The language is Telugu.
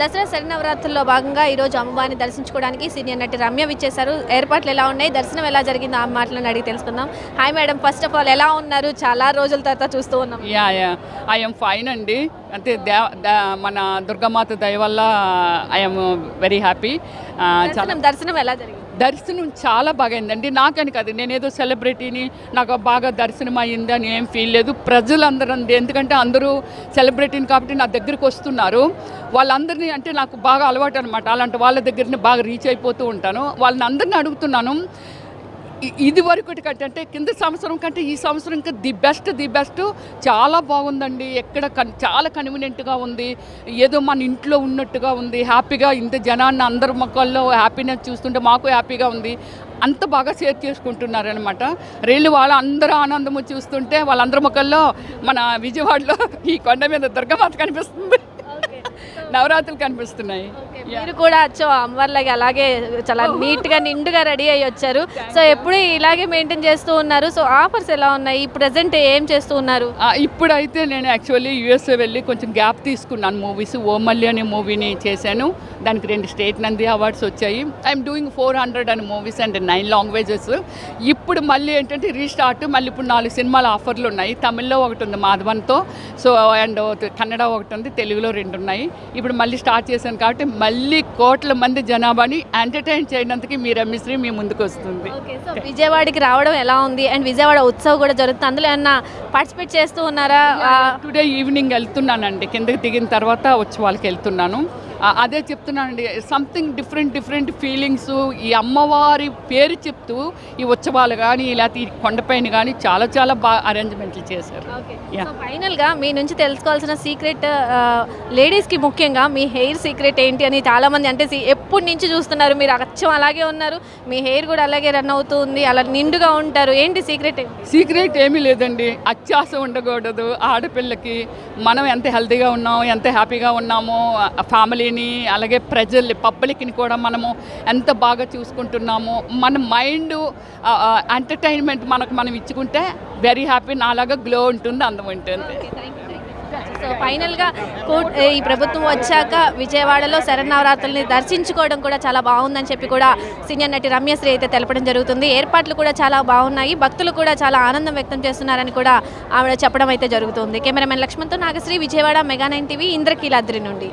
దసరా శరణవరాత్రుల్లో భాగంగా ఈరోజు అమ్మవారిని దర్శించుకోవడానికి సీనియర్ నటి రమ్య విచ్చేశారు. ఏర్పాట్లు ఎలా ఉన్నాయి? దర్శనం ఎలా జరిగిందో ఆ మాటలను అడిగి తెలుసుకుందాం. Hi madam first of all ఎలా ఉన్నారు? చాలా రోజుల తర్వాత చూస్తూ ఉన్నాం. Yeah yeah. ఐఎమ్ ఫైన్ అండి. అంటే మన దుర్గామాత దయ వల్ల ఐఎమ్ వెరీ హ్యాపీ దర్శనం ఎలా జరిగింది? దర్శనం చాలా బాగా అయిందండి. నాకని కాదు నేనేదో సెలబ్రిటీని నాకు బాగా దర్శనం అయ్యింది అని ఏం ఫీల్ లేదు. ప్రజలందరూ ఎందుకంటే అందరూ సెలబ్రిటీని కాబట్టి నా దగ్గరికి వస్తున్నారు. వాళ్ళందరినీ అంటే నాకు బాగా అలవాటు అనమాట అలాంటి వాళ్ళ దగ్గరని బాగా రీచ్ అయిపోతూ ఉంటాను. వాళ్ళని అందరిని అడుగుతున్నాను. ఇది వరకు కంటే అంటే కింద సంవత్సరం కంటే ఈ సంవత్సరం ఇంకా ది బెస్ట్ ది బెస్ట్ చాలా బాగుందండి. ఎక్కడ కన్ చాలా కన్వీనియంట్గా ఉంది. ఏదో మన ఇంట్లో ఉన్నట్టుగా ఉంది. హ్యాపీగా ఇంత జనాన్ని అందరి మొక్కల్లో హ్యాపీనెస్ చూస్తుంటే మాకు హ్యాపీగా ఉంది. అంత బాగా షేర్ చేసుకుంటున్నారనమాట రైలు వాళ్ళ అందరూ ఆనందము చూస్తుంటే వాళ్ళందరి మొక్కల్లో మన విజయవాడలో ఈ కొండ మీద దుర్గమాత కనిపిస్తుంది. నవరాత్రులు కనిపిస్తున్నాయి. మీరు కూడా వచ్చో అమ్మవారిలాగా అలాగే చాలా నీట్గా నిండుగా రెడీ అయ్యి వచ్చారు. సో ఎప్పుడు ఇలాగే మెయింటైన్ చేస్తూ ఉన్నారు. సో ఆఫర్స్ ఎలా ఉన్నాయి? ప్రెసెంట్ ఏం చేస్తూ ఉన్నారు? ఇప్పుడైతే నేను యాక్చువల్లీ యూఎస్ఏ వెళ్ళి కొంచెం గ్యాప్ తీసుకున్నాను మూవీస్. ఓమల్లి అనే మూవీని చేశాను. దానికి రెండు స్టేట్ నంది అవార్డ్స్ వచ్చాయి. ఐఎమ్ డూయింగ్ ఫోర్ హండ్రెడ్ అనే మూవీస్ అండ్ నైన్ లాంగ్వేజెస్ ఇప్పుడు మళ్ళీ ఏంటంటే రీస్టార్ట్ మళ్ళీ ఇప్పుడు నాలుగు సినిమాల ఆఫర్లు ఉన్నాయి. తమిళ్ళో ఒకటి ఉంది మాధవన్తో. సో అండ్ కన్నడ ఒకటి ఉంది తెలుగులో రెండు ఉన్నాయి. ఇప్పుడు మళ్ళీ స్టార్ట్ చేశాను కాబట్టి మళ్ళీ కోట్ల మంది జనాభాని ఎంటర్టైన్ చేయడానికి మీ రమ్యశ్రీ మీ ముందుకు వస్తుంది. విజయవాడకి రావడం ఎలా ఉంది? అండ్ విజయవాడ ఉత్సవ్ కూడా జరుగుతుంది. అందులో ఏమన్నా పార్టిసిపేట్ చేస్తూ ఉన్నారా? టుడే ఈవినింగ్ వెళ్తున్నానండి. కిందకి దిగిన తర్వాత వచ్చి వాళ్ళకి వెళ్తున్నాను. అదే చెప్తున్నానండి. సంథింగ్ డిఫరెంట్ డిఫరెంట్ ఫీలింగ్స్ ఈ అమ్మవారి పేరు చెప్తూ ఈ ఉత్సవాలు కానీ లేకపోతే ఈ కొండపైన కానీ చాలా చాలా బాగా అరేంజ్మెంట్లు చేశారు. Yeah. సో ఫైనల్గా మీ నుంచి తెలుసుకోవాల్సిన సీక్రెట్ లేడీస్కి ముఖ్యంగా మీ హెయిర్ సీక్రెట్ ఏంటి అని చాలా మంది అంటే ఎప్పటి నుంచి చూస్తున్నారు? మీరు అచ్చం అలాగే ఉన్నారు. మీ హెయిర్ కూడా అలాగే రన్ అవుతుంది అలా నిండుగా ఉంటారు. ఏంటి సీక్రెట్ సీక్రెట్ ఏమీ లేదండి. అత్యాస ఉండకూడదు. ఆడపిల్లకి మనం ఎంత హెల్తీగా ఉన్నామో ఎంత హ్యాపీగా ఉన్నామో ఫ్యామిలీని అలాగే ప్రజల్ని పబ్లిక్ని కూడా మనము ఎంత బాగా చూసుకుంటున్నామో మన మైండ్ ఎంటర్టైన్మెంట్ మనకు మనం ఇచ్చుకుంటే వెరీ హ్యాపీ నాలాగా గ్లో ఉంటుంది అందం ఉంటుంది. సో ఫైనల్గా ఈ ప్రభుత్వం వచ్చాక విజయవాడలో శరన్నవరాత్రుల్ని దర్శించుకోవడం కూడా చాలా బాగుందని చెప్పి కూడా సీనియర్ నటి రమ్యశ్రీ అయితే తెలపడం జరుగుతుంది. ఏర్పాట్లు కూడా చాలా బాగున్నాయి. భక్తులు కూడా చాలా ఆనందం వ్యక్తం చేస్తున్నారని కూడా ఆవిడ చెప్పడం అయితే జరుగుతుంది. Cameraman లక్ష్మణ్తో Nagasri Vijayawada mega nine TV Indrakeeladri నుండి.